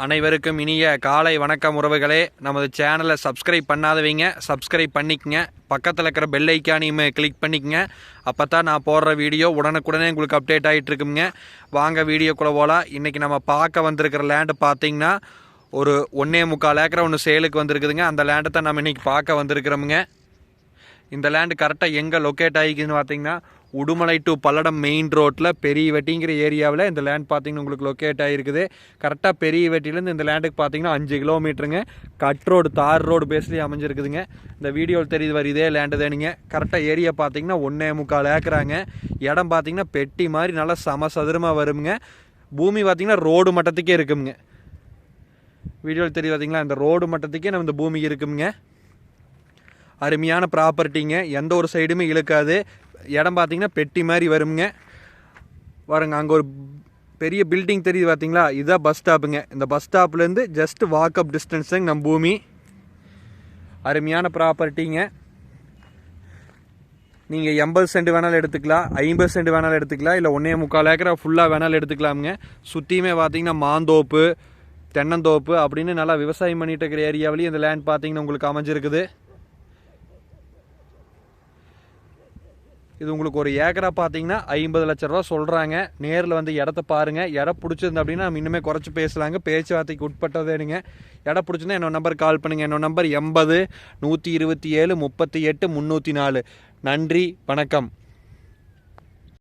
அனைவருக்கும் இனிய காலை வணக்கம் உறவுகளே. நமது சேனலை சப்ஸ்கிரைப் பண்ணாதவங்க சப்ஸ்கிரைப் பண்ணிக்கங்க. பக்கத்தில் இருக்கிற பெல் ஐக்கானையும் கிளிக் பண்ணிக்கங்க. அப்போ தான் நான் போடுற வீடியோ உடனுக்குடனே உங்களுக்கு அப்டேட் ஆகிட்டு இருக்குங்க. வாங்க வீடியோக்குள்ளே போகலாம் இன்றைக்கி நம்ம பார்க்க வந்திருக்கிற லேண்டு பார்த்தீங்கன்னா ஒரு ஒன்றே முக்கால் ஏக்கரை ஒன்று சேலுக்கு வந்திருக்குதுங்க. அந்த லேண்டை தான் நம்ம இன்றைக்கி பார்க்க வந்திருக்கிறோமுங்க. இந்த லேண்டு கரெக்டாக எங்கே லொக்கேட் ஆகிக்குதுன்னு பார்த்தீங்கன்னா உடுமலை டு பல்லடம் மெயின் ரோட்டில் பெரிய வெட்டிங்கிற ஏரியாவில் இந்த லேண்ட் பார்த்தீங்கன்னா உங்களுக்கு லொக்கேட் ஆகிருக்குது கரெக்டாக பெரிய வெட்டிலேருந்து இந்த லேண்டுக்கு பார்த்தீங்கன்னா அஞ்சு கிலோமீட்டருங்க கட் ரோடு தார் ரோடு பேஸ்லேயே அமைஞ்சிருக்குதுங்க. இந்த வீடியோவில் தெரியுது வர இதே லேண்டு தானுங்க. கரெக்டாக ஏரியா பார்த்தீங்கன்னா ஒன்றே முக்கால் ஏக்கராங்க. இடம் பார்த்தீங்கன்னா பெட்டி மாதிரி நல்லா சம சதுரமாக வருங்க பூமி பார்த்தீங்கன்னா ரோடு மட்டத்துக்கே இருக்குங்க வீடியோவில் தெரியுது பார்த்தீங்களா இந்த ரோடு மட்டத்துக்கே நம்ம இந்த பூமி இருக்குங்க அருமையான ப்ராப்பர்ட்டிங்க எந்த ஒரு சைடுமே இழுக்காது. இடம் பார்த்தீங்கன்னா பெட்டி மாதிரி வருங்க பாருங்க அங்கே ஒரு பெரிய பில்டிங் தெரியுது பார்த்தீங்களா? இதுதான் பஸ் ஸ்டாப்புங்க இந்த பஸ் ஸ்டாப்லேருந்து ஜஸ்ட் வாக்கப் டிஸ்டன்ஸுங்க நம்ம பூமி. அருமையான ப்ராப்பர்ட்டிங்க நீங்கள் எண்பது சென்ட் வேணாலும் எடுத்துக்கலாம் ஐம்பது சென்ட் வேணாலும் எடுத்துக்கலாம் இல்லை ஒன்றே முக்கால் ஏக்கரை ஃபுல்லாக வேணாலும் எடுத்துக்கலாமுங்க. சுற்றியுமே பார்த்தீங்கன்னா மாந்தோப்பு தென்னந்தோப்பு அப்படின்னு நல்லா விவசாயம் பண்ணிட்டு இருக்கிற ஏரியாவிலையும் இந்த லேண்ட் பார்த்தீங்கன்னா உங்களுக்கு அமைஞ்சிருக்குது. இது உங்களுக்கு ஒரு ஏக்கரா பார்த்தீங்கன்னா ஐம்பது லட்ச ரூபா சொல்கிறாங்க நேரில் வந்து இடத்த பாருங்கள் இடம் பிடிச்சிருந்தா அப்படின்னா நம்ம இன்னுமே குறைச்சி பேசலாங்க. பேச்சுவார்த்தைக்கு உட்பட்டதேனுங்க இடம் பிடிச்சிருந்தா என்னோட நம்பர் கால் பண்ணுங்கள் என்னோட நம்பர் எண்பது நூற்றி இருபத்தி ஏழு முப்பத்தி எட்டு முந்நூற்றி நாலு. நன்றி. வணக்கம்.